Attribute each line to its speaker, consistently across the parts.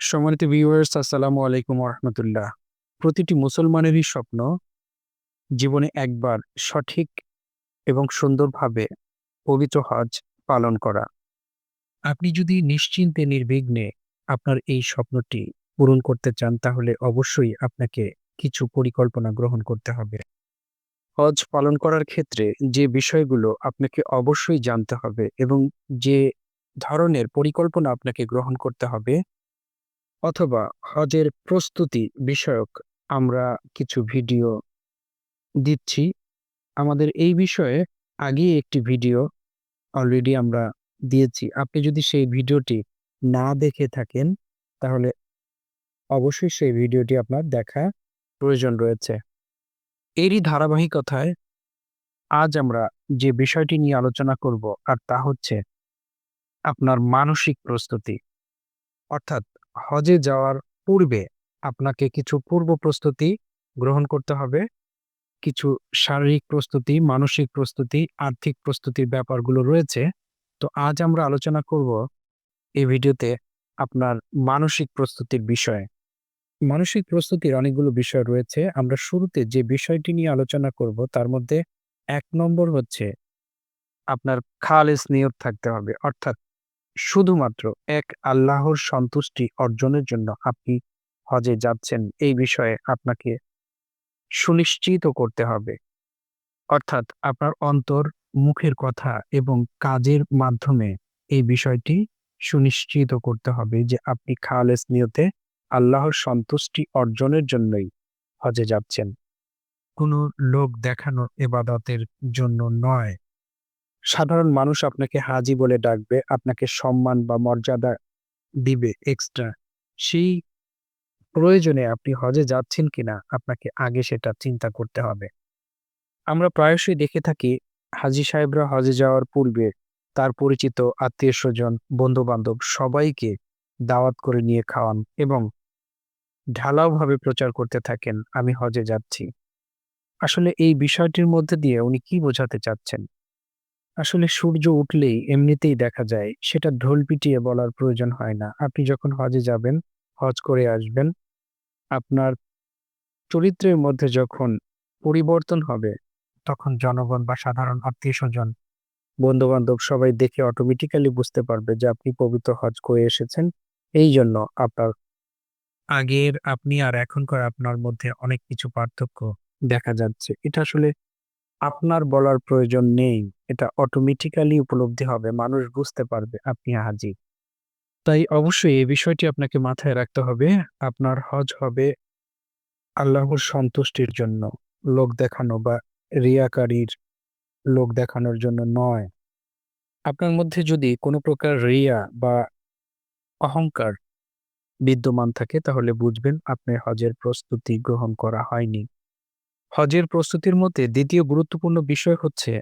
Speaker 1: সম্মানিত ভিউয়ার্স আসসালামু আলাইকুম রহমতুল্লাহ প্রতিটি মুসলমানেরই স্বপ্ন জীবনে একবার সঠিক এবং সুন্দরভাবে পবিত্র হজ পালন করা। আপনি যদি নিশ্চিন্তে, নির্বিঘ্নে আপনার এই স্বপ্নটি পূরণ করতে চান, তাহলে অবশ্যই আপনাকে কিছু পরিকল্পনা গ্রহণ করতে হবে। হজ পালন করার ক্ষেত্রে যে বিষয়গুলো আপনাকে অবশ্যই জানতে হবে এবং যে ধরনের পরিকল্পনা আপনাকে গ্রহণ করতে হবে অথবা হজের প্রস্তুতি বিষয়ক আমরা কিছু ভিডিও দিচ্ছি। আমাদের এই বিষয়ে আগে একটি ভিডিও অলরেডি আমরা দিয়েছি। আপনি যদি সেই ভিডিওটি না দেখে থাকেন, তাহলে অবশ্যই সেই ভিডিওটি আপনার দেখা প্রয়োজন রয়েছে। এরই ধারাবাহিকতায় আজ আমরা যে বিষয়টি নিয়ে আলোচনা করব, আর তা হচ্ছে আপনার মানসিক প্রস্তুতি। অর্থাৎ হজে যাওয়ার পূর্বে আপনাকে কিছু পূর্ব প্রস্তুতি গ্রহণ করতে হবে। কিছু শারীরিক প্রস্তুতি, মানসিক প্রস্তুতি, আর্থিক প্রস্তুতির ব্যাপারগুলো রয়েছে। তো আজ আমরা আলোচনা করব এই ভিডিওতে আপনার মানসিক প্রস্তুতির বিষয়ে। মানসিক প্রস্তুতির অনেকগুলো বিষয় রয়েছে। আমরা শুরুতে যে বিষয়টি নিয়ে আলোচনা করব তার মধ্যে এক নম্বর হচ্ছে আপনার খালেস নিয়ত থাকতে হবে। অর্থাৎ শুধুমাত্র এক আল্লাহর সন্তুষ্টি অর্জনের জন্য আপনি হজে যাচ্ছেন, এই বিষয়ে আপনাকে সুনিশ্চিত করতে হবে। অর্থাৎ আপনার অন্তর, মুখের কথা এবং কাজের মাধ্যমে এই বিষয়টি সুনিশ্চিত করতে হবে যে আপনি খালেস নিয়তে আল্লাহর সন্তুষ্টি অর্জনের জন্যই হজে যাচ্ছেন। কোনো লোক দেখানো এবাদতের জন্য নয়। সাধারণ মানুষ আপনাকে হাজি বলে ডাকবে, আপনাকে সম্মান বা মর্যাদা দিবে এক্সট্রা সেই প্রয়োজনে আপনি হজে যাচ্ছেন কিনা, আপনাকে আগে সেটা চিন্তা করতে হবে। আমরা প্রায়শই দেখে থাকি, হাজি সাহেবরা হজে যাওয়ার পূর্বে তার পরিচিত আত্মীয় স্বজন বন্ধু বান্ধব সবাইকে দাওয়াত করে নিয়ে খাওয়ান এবং ঢালাওভাবে প্রচার করতে থাকেন, আমি হজে যাচ্ছি। আসলে এই বিষয়টির মধ্যে দিয়ে উনি কি বোঝাতে চাচ্ছেন? আসলে সূর্য উঠলেই এমনিতেই দেখা যায়, সেটা ঢোল পিটিয়ে বলার প্রয়োজন হয় না। আপনি যখন হজে যাবেন, হজ করে আসবেন, আপনার চরিত্রের মধ্যে যখন পরিবর্তন হবে, তখন জনগণ বা সাধারণ আত্মীয় স্বজন বন্ধু বান্ধব সবাই দেখে অটোমেটিক্যালি বুঝতে পারবে যে আপনি পবিত্র হজ করে এসেছেন। এই জন্য আপনার আগের, আপনি আর এখনকার আপনার মধ্যে অনেক কিছু পার্থক্য দেখা যাচ্ছে। এটা আসলে আপনার বলার প্রয়োজন নেই। এটা অটোমেটিক্যালি উপলব্ধি হবে। মানুষ বুঝতে পারবে আপনি হাজি তাই অবশ্যই এই বিষয়টি আপনাকে মাথায় রাখতে হবে। আপনার হজ হবে আল্লাহর সন্তুষ্টির জন্য। লোক দেখানো বা রিয়াকারীর লোক দেখানোর জন্য নয়। আপনার মধ্যে যদি কোনো প্রকার রিয়া বা অহংকার বিদ্যমান থাকে, তাহলে বুঝবেন আপনার হজের প্রস্তুতি গ্রহণ করা হয়নি। হজের প্রস্তুতির মধ্যে দ্বিতীয় গুরুত্বপূর্ণ বিষয় হচ্ছে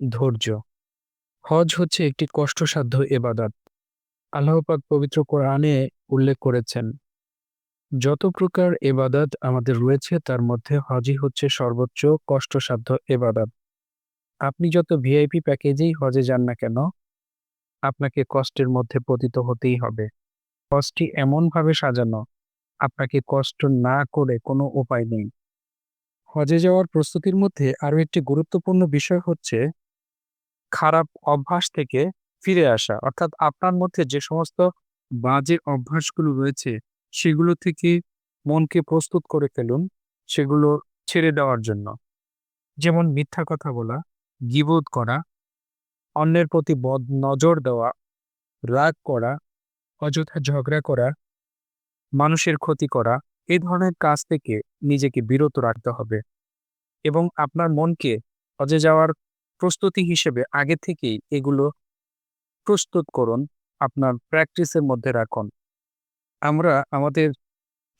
Speaker 1: ধৈর্য। হজ হচ্ছে একটি কষ্টসাধ্য এবাদত আল্লাহ পাক পবিত্র কোরআনে উল্লেখ করেছেন, যত প্রকার এবাদত আমাদের রয়েছে, তার মধ্যে হজই হচ্ছে সর্বোচ্চ কষ্টসাধ্য এবাদত আপনি যত ভিআইপি প্যাকেজেই হজে যান না কেন, আপনাকে কষ্টের মধ্যে পতিত হতেই হবে। হজটি এমনভাবে সাজানো, আপনাকে কষ্ট না করে কোনো উপায় নেই। হজে যাওয়ার প্রস্তুতির মধ্যে আরও একটি গুরুত্বপূর্ণ বিষয় হচ্ছে খারাপ অভ্যাস থেকে ফিরে আসা। অর্থাৎ আপনার মধ্যে যে সমস্ত বাজে অভ্যাসগুলো রয়েছে, সেগুলো থেকে মনকে প্রস্তুত করে ফেলুন, সেগুলো ছেড়ে দেওয়ার জন্য। যেমন মিথ্যা কথা বলা গিবোধ করা, অন্যের প্রতি বদ নজর দেওয়া, রাগ করা, অযথা ঝগড়া করা, মানুষের ক্ষতি করা এই ধরনের কাজ থেকে নিজেকে বিরত রাখতে হবে এবং আপনার মনকে হজে যাওয়ার প্রস্তুতি হিসেবে আগে থেকেই এগুলো প্রস্তুত করুন, আপনার প্র্যাকটিসের মধ্যে রাখুন। আমরা আমাদের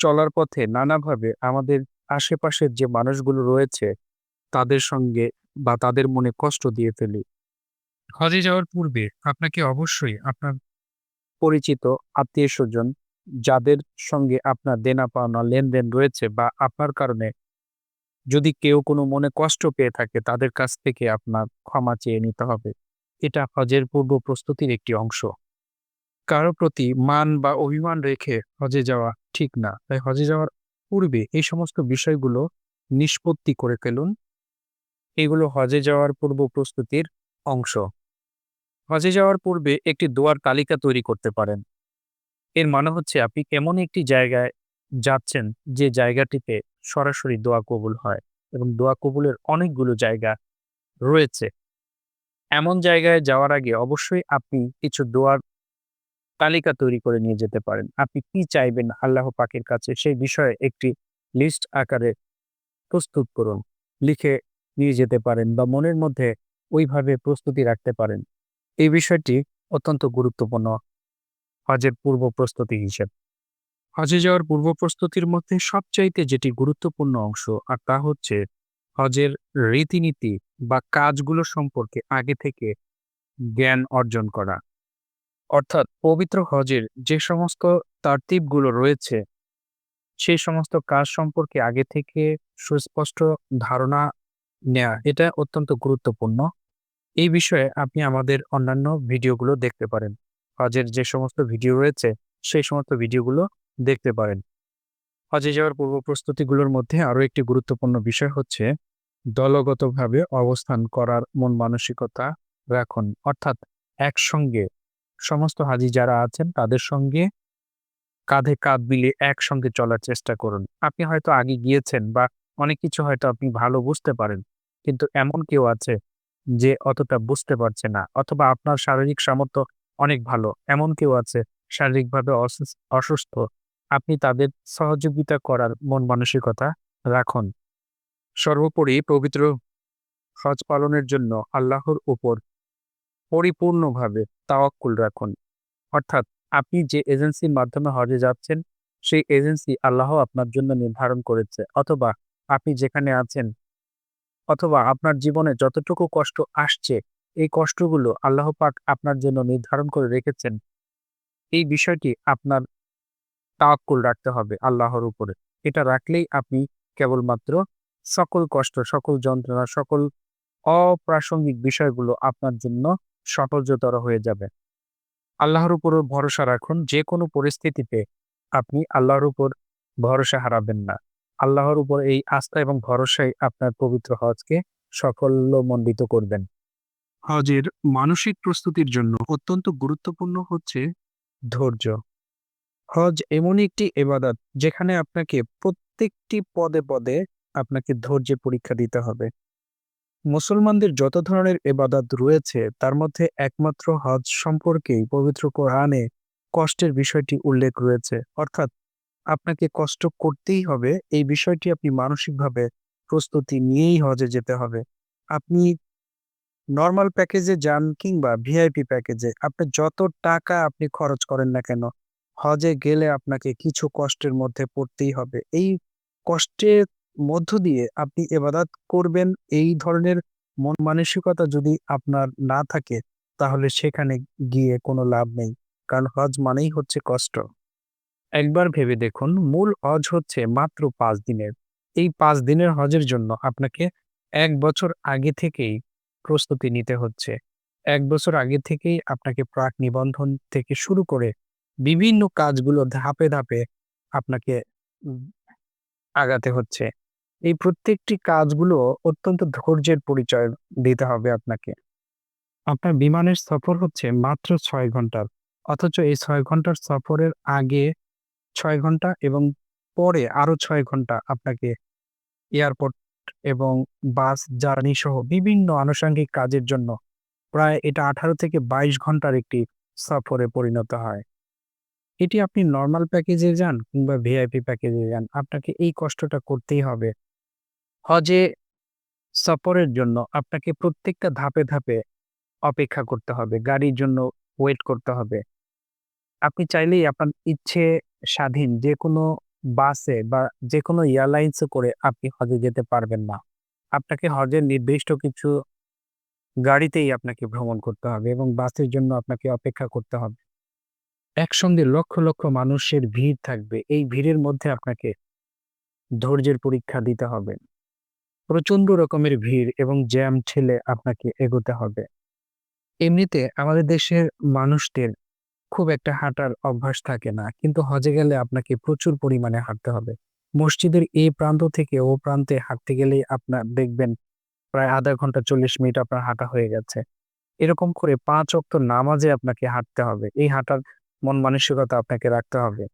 Speaker 1: চলার পথে নানাভাবে আমাদের আশেপাশের যে মানুষগুলো রয়েছে, তাদের সঙ্গে বা তাদের মনে কষ্ট দিয়ে ফেলি। হজে যাওয়ার পূর্বে আপনাকে অবশ্যই আপনার পরিচিত, আত্মীয় স্বজন যাদের সঙ্গে আপনার দেনা পাওনা লেনদেন রয়েছে বা আপনার কারণে যদি কেউ কোনো মনে কষ্ট পেয়ে থাকে, তাদের কাছ থেকে আপনার ক্ষমা চেয়ে নিতে হবে। এটা হজের পূর্ব প্রস্তুতির একটি অংশ। কারও প্রতি মান বা অভিমান রেখে হজে যাওয়া ঠিক না। তাই হজে যাওয়ার পূর্বে এই সমস্ত বিষয়গুলো নিষ্পত্তি করে ফেলুন। এগুলো হজে যাওয়ার পূর্ব প্রস্তুতির অংশ। হজে যাওয়ার পূর্বে একটি দোয়ার তালিকা তৈরি করতে পারেন। এর মানে হচ্ছে আপনি এমন একটি জায়গায় যাচ্ছেন যে জায়গাটিতে সরাসরি দোয়া কবুল হয় এবং দোয়া কবুলের অনেকগুলো জায়গা রয়েছে। এমন জায়গায় যাওয়ার আগে অবশ্যই আপনি কিছু দোয়ার তালিকা তৈরি করে নিয়ে যেতে পারেন। আপনি কি চাইবেন আল্লাহ পাকের কাছে সেই বিষয়ে একটি লিস্ট আকারে প্রস্তুত করুন, লিখে নিয়ে যেতে পারেন বা মনের মধ্যে ওইভাবে প্রস্তুতি রাখতে পারেন। এই বিষয়টি অত্যন্ত গুরুত্বপূর্ণ হজের পূর্ব প্রস্তুতি হিসেবে। হজে যাওয়ার পূর্ব প্রস্তুতির মধ্যে সবচাইতে যেটি গুরুত্বপূর্ণ অংশ, আর তা হচ্ছে হজের রীতিনীতি বা কাজগুলো সম্পর্কে আগে থেকে জ্ঞান অর্জন করা। অর্থাৎ পবিত্র হজের যে সমস্ত তারতিবগুলো রয়েছে সেই সমস্ত কাজ সম্পর্কে আগে থেকে সুস্পষ্ট ধারণা নেওয়া এটা অত্যন্ত গুরুত্বপূর্ণ। এই বিষয়ে আপনি আমাদের অন্যান্য ভিডিওগুলো দেখতে পারেন। হজের যে সমস্ত ভিডিও রয়েছে, সেই সমস্ত ভিডিওগুলো দেখতে পারেন। হজে যাওয়ার পূর্ব প্রস্তুতিগুলোর মধ্যে আরও একটি গুরুত্বপূর্ণ বিষয় হচ্ছে দলগতভাবে অবস্থান করার মন মানসিকতা রাখুন। অর্থাৎ একসঙ্গে সমস্ত হাজি যারা আছেন, তাদের সঙ্গে কাঁধে কাঁধ মিলিয়ে একসঙ্গে চলার চেষ্টা করুন। আপনি হয়তো আগে গিয়েছেন বা অনেক কিছু হয়তো আপনি ভালো বুঝতে পারেন, কিন্তু এমন কেউ আছে যে অতটা বুঝতে পারছে না, অথবা আপনার শারীরিক সামর্থ্য অনেক ভালো। এমন কেউ আছে, শারীরিকভাবে অসুস- অসুস্থ। আপনি তাদের সহযোগিতা করার মন মানসিকতা রাখুন। সর্বোপরি পবিত্র হজ পালনের জন্য আল্লাহর উপর পরিপূর্ণভাবে তাওয়াক্কুল রাখুন। অর্থাৎ আপনি যে এজেন্সির মাধ্যমে হজে যাচ্ছেন, সেই এজেন্সি আল্লাহ আপনার জন্য নির্ধারণ করেছে। অথবা আপনি যেখানে আছেন, অথবা আপনার জীবনে যতটুকু কষ্ট আসছে এই কষ্টগুলো আল্লাহ পাক আপনার জন্য নির্ধারণ করে রেখেছেন। এই বিষয়টি আপনার তাওয়াক্কুল রাখতে হবে আল্লাহর উপরে। এটা রাখলেই আপনি কেবলমাত্র সকল কষ্ট, সকল যন্ত্রণা, সকল অপ্রাসঙ্গিক বিষয়গুলো আপনার জন্য সহজতর হয়ে যাবে। আল্লাহর উপর ভরসা রাখুন, যে কোনো পরিস্থিতিতে আপনি আল্লাহর উপর ভরসা হারাবেন না। আল্লাহর উপর এই আস্থা এবং ভরসাই আপনার পবিত্র হজকে সাফল্যমণ্ডিত করবেন। হজের মানসিক প্রস্তুতির জন্য অত্যন্ত গুরুত্বপূর্ণ হচ্ছে ধৈর্য। হজ এমন একটি এবাদত যেখানে আপনাকে প্রত্যেকটি পদে পদে আপনাকে ধৈর্যের পরীক্ষা দিতে হবে। মুসলমানদের যত ধরনের এবাদত রয়েছে, তার মধ্যে একমাত্র হজ সম্পর্কেই পবিত্র কোরআনে কষ্টের বিষয়টি উল্লেখ রয়েছে। অর্থাৎ আপনাকে কষ্ট করতেই হবে, এই বিষয়টি আপনি মানসিকভাবে প্রস্তুতি নিয়েই হজে যেতে হবে। আপনি নর্মাল প্যাকেজে যান কিংবা ভিআইপি প্যাকেজে আপনি যত টাকা আপনি খরচ করেন না কেন, হজে গেলে আপনাকে কিছু কষ্টের মধ্যে পড়তেই হবে। এই কষ্টের মধ্য দিয়ে আপনি এবাদাত করবেন, এই ধরনের মন মানসিকতা যদি আপনার না থাকে, তাহলে সেখানে গিয়ে কোনো লাভ নেই, কারণ হজ মানেই হচ্ছে কষ্ট। একবার ভেবে দেখুন, মূল হজ হচ্ছে মাত্র পাঁচ দিনের। এই পাঁচ দিনের হজের জন্য আপনাকে এক বছর আগে থেকেই প্রস্তুতি নিতে হচ্ছে। এক বছর আগে থেকেই আপনাকে প্রাক নিবন্ধন থেকে শুরু করে বিভিন্ন কাজগুলো ধাপে ধাপে আপনাকে আগাতে হচ্ছে। এই প্রত্যেকটি কাজগুলো অত্যন্ত ধৈর্যের পরিচয় দিতে হবে আপনাকে। আপনার বিমানের সফর হচ্ছে মাত্র ছয় ঘণ্টার, অথচ এই ছয় ঘণ্টার সফরের আগে ছয় ঘণ্টা এবং পরে আরও ছয় ঘণ্টা আপনাকে এয়ারপোর্ট এবং বাস, জার্নি সহ বিভিন্ন আনুষঙ্গিক কাজের জন্য প্রায় এটা আঠারো থেকে বাইশ ঘণ্টার একটি সফরে পরিণত হয়। এটি আপনি নর্মাল প্যাকেজে যান কিংবা ভিআইপি প্যাকেজে যান, আপনাকে এই কষ্টটা করতেই হবে। হজে সফরের জন্য আপনাকে প্রত্যেকটা ধাপে ধাপে অপেক্ষা করতে হবে, গাড়ির জন্য ওয়েট করতে হবে। আপনি চাইলেই আপনার ইচ্ছে স্বাধীন যে কোনো বাসে বা যে কোনো এয়ারলাইন্সে করে আপনি হজে যেতে পারবেন না। আপনাকে হজের নির্দিষ্ট কিছু গাড়িতেই আপনাকে ভ্রমণ করতে হবে এবং বাসের জন্য আপনাকে অপেক্ষা করতে হবে। একসঙ্গে লক্ষ লক্ষ মানুষের ভিড় থাকবে। এই ভিড়ের মধ্যে আপনাকে ধৈর্যের পরীক্ষা দিতে হবে। প্রচণ্ড রকমের ভিড় এবং জ্যাম ঠেলে আপনাকে এগোতে হবে। এমনিতে আমাদের দেশের মানুষদের খুব একটা হাঁটার অভ্যাস থাকে না। কিন্তু হজে গেলে আপনাকে প্রচুর পরিমাণে হাঁটতে হবে। মসজিদের এই প্রান্ত থেকে ও প্রান্তে হাঁটতে গেলেই আপনার দেখবেন প্রায় আধা ঘণ্টা চল্লিশ মিনিট আপনার হাঁটা হয়ে গেছে। এরকম করে পাঁচ অক্ত নামাজে আপনাকে হাঁটতে হবে। এই হাঁটার মন মানসিকতা আপনাকে রাখতে হবে।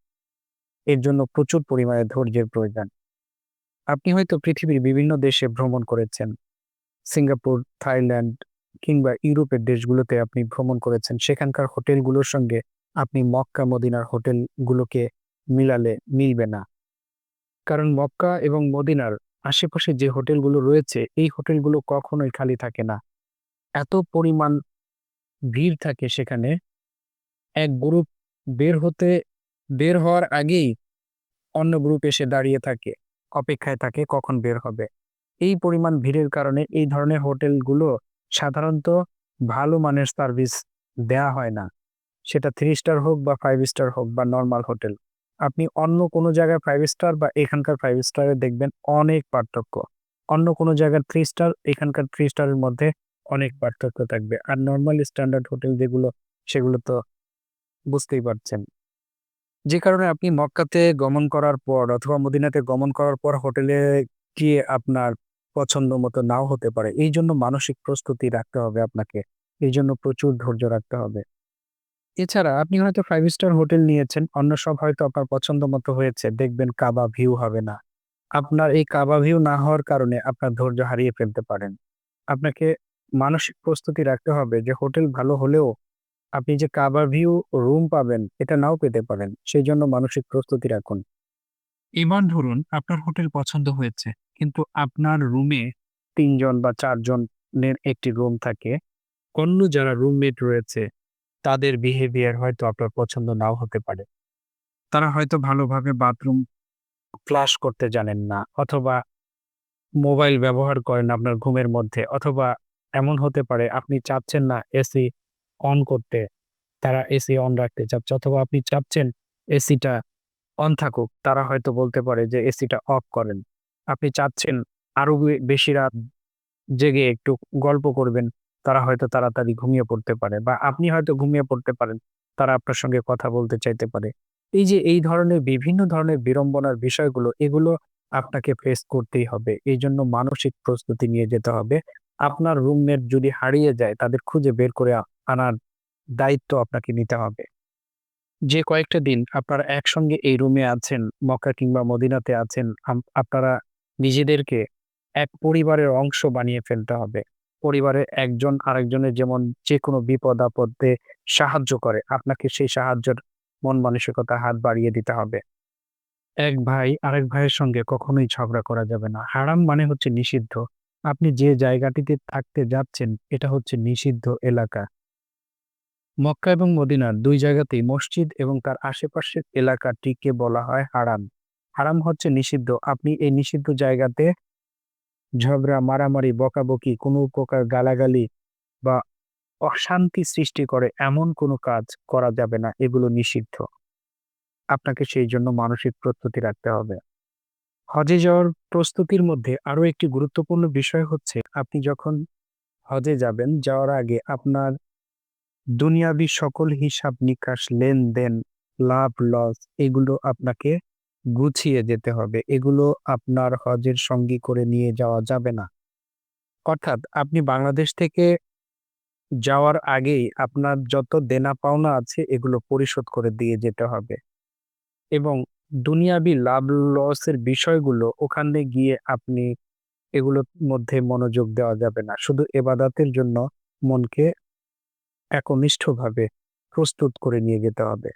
Speaker 1: এর জন্য প্রচুর পরিমাণে ধৈর্যের প্রয়োজন। আপনি হয়তো পৃথিবীর বিভিন্ন দেশে ভ্রমণ করেছেন। সিঙ্গাপুর, থাইল্যান্ড কিংবা ইউরোপের দেশগুলোতে আপনি ভ্রমণ করেছেন, সেখানকার হোটেলগুলোর সঙ্গে আপনি মক্কা, মদিনার হোটেলগুলোকে মিলালে মিলবে না। কারণ মক্কা এবং মদিনার আশেপাশে যে হোটেলগুলো রয়েছে, এই হোটেলগুলো কখনোই খালি থাকে না। এত পরিমাণ ভিড় থাকে সেখানে। এক গ্রুপ বের হতে, বের হওয়ার আগেই অন্য গ্রুপ এসে দাঁড়িয়ে থাকে, অপেক্ষায় থাকে কখন বের হবে। এই পরিমাণ ভিড়ের কারণে এই ধরনের হোটেলগুলো সাধারণত ভালো মানের সার্ভিস দেয়া হয় না। সেটা থ্রি স্টার হোক বা ফাইভ স্টার হোক বা নর্মাল হোটেল। আপনি অন্য কোনো জায়গায় ফাইভ স্টার বা এখানকার ফাইভ স্টারে দেখবেন অনেক পার্থক্য। অন্য কোনো জায়গার থ্রি স্টার এখানকার থ্রি স্টারের মধ্যে অনেক পার্থক্য থাকবে। আর নর্মাল স্ট্যান্ডার্ড হোটেল যেগুলো, সেগুলো তো বুঝতেই পারছেন। যে কারণে আপনি মক্কাতে গমন করার পর অথবা মদিনাতে গমন করার পর হোটেলে গিয়ে আপনার পছন্দ মতো নাও হতে পারে। এই জন্য মানসিক প্রস্তুতি রাখতে হবে আপনাকে। এই জন্য প্রচুর ধৈর্য রাখতে হবে। এছাড়া আপনি হয়তো ফাইভ স্টার হোটেল নিয়েছেন, অন্য সব হয়তো আপনার পছন্দ মতো হয়েছে। দেখবেন কাবা ভিউ হবে না। আপনার এই কাবা ভিউ না হওয়ার কারণে আপনার ধৈর্য হারিয়ে ফেলতে পারেন। আপনাকে মানসিক প্রস্তুতি রাখতে হবে যে হোটেল ভালো হলেও আপনি যে কাবা ভিউ রুম পাবেন, এটা নাও পেতে পারেন। সেই জন্য মানসিক প্রস্তুতি রাখুন। এবার ধরুন আপনার হোটেল পছন্দ হয়েছে, কিন্তু আপনার রুমে তিনজন বা চারজনের একটি রুম থাকে। অন্য যারা রুমমেট রয়েছে, তাদের বিহেভিয়ার হয়তো আপনার পছন্দ নাও হতে পারে। তারা হয়তো ভালোভাবে বাথরুম ফ্লাশ করতে জানেন না, অথবা মোবাইল ব্যবহার করেন আপনার ঘুমের মধ্যে, অথবা এমন হতে পারে আপনি চাচ্ছেন না এসি অন করতে, তারা এসি অন রাখতে চাচ্ছে, অথবা আপনি চাচ্ছেন এসিটা অন থাকুক, তারা হয়তো বলতে পারে যে এসিটা অফ করেন। আপনি চাচ্ছেন আরও বেশি রাত জেগে একটু গল্প করবেন, তারা হয়তো তাড়াতাড়ি ঘুমিয়ে পড়তে পারে বা আপনি হয়তো ঘুমিয়ে পড়তে পারেন, তারা আপনার সঙ্গে কথা বলতে চাইতে পারে। এই যে এই ধরনের বিভিন্ন ধরনের বিড়ম্বনার বিষয়গুলো, এগুলো আপনাকে ফেস করতেই হবে। এই জন্য মানসিক প্রস্তুতি নিয়ে যেতে হবে। আপনার রুমমেট যদি হারিয়ে যায়, তাদের খুঁজে বের করে আনার দায়িত্ব আপনাকে নিতে হবে। যে কয়েকটা দিন আপনারা একসঙ্গে এই রুমে আছেন, মক্কা কিংবা মদিনাতে আছেন আপনারা নিজেদেরকে এক পরিবারের অংশ বানিয়ে ফেলতে হবে। পরিবারের একজন আরেকজনের যেমন যে কোনো বিপদ আপদে সাহায্য করে, আপনাকে সেই সাহায্যের মন মানসিকতা হাত বাড়িয়ে দিতে হবে। এক ভাই আরেক ভাইয়ের সঙ্গে কখনোই ঝগড়া করা যাবে না। হারাম মানে হচ্ছে নিষিদ্ধ। আপনি যে জায়গাটিতে থাকতে যাচ্ছেন, এটা হচ্ছে নিষিদ্ধ এলাকা। মক্কা এবং মদিনার দুই জায়গাতেই মসজিদ এবং তার আশেপাশের এলাকাটিকে বলা হয় হারাম। হারাম হচ্ছে নিষিদ্ধ। আপনি এই নিষিদ্ধ জায়গাতে ঝগড়া, মারামারি, বকাবকি, কোনো প্রকার গালাগালি বা অশান্তি সৃষ্টি করে এমন কোনো কাজ করা যাবে না। এগুলো নিষিদ্ধ। আপনাকে সেই জন্য মানসিক প্রস্তুতি রাখতে হবে। হজে যাওয়ার প্রস্তুতির মধ্যে আরও একটি গুরুত্বপূর্ণ বিষয় হচ্ছে, আপনি যখন হজে যাবেন, যাওয়ার আগে আপনার দুনিয়াবি সকল হিসাব নিকাশ, লেনদেন, লাভ, লস, এগুলো আপনাকে গুছিয়ে যেতে হবে। এগুলো আপনার হজের সঙ্গী করে নিয়ে যাওয়া যাবে না। অর্থাৎ আপনি বাংলাদেশ থেকে যাওয়ার আগেই আপনার যত দেনা পাওনা আছে, এগুলো পরিশোধ করে দিয়ে যেতে হবে। এবং দুনিয়াবি লাভ, লসের বিষয়গুলো ওখানে গিয়ে আপনি এগুলোর মধ্যে মনোযোগ দেওয়া যাবে না। শুধু এবাদাতের জন্য মনকে একনিষ্ঠভাবে প্রস্তুত করে নিয়ে যেতে হবে।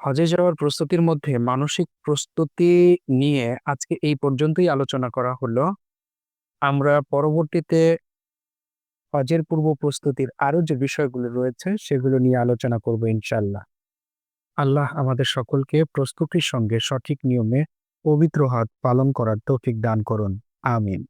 Speaker 1: হজে যাওয়ার প্রস্তুতির মধ্যে মানসিক প্রস্তুতি নিয়ে আজকে এই পর্যন্তই আলোচনা করা হলো। আমরা পরবর্তীতে হজের পূর্ব প্রস্তুতির আরও যে বিষয়গুলো রয়েছে সেগুলো নিয়ে আলোচনা করব ইনশাল্লাহ আল্লাহ আমাদের সকলকে প্রস্তুতির সঙ্গে সঠিক নিয়মে পবিত্র হাত পালন করার তৌফিক দান করুন। আমিন।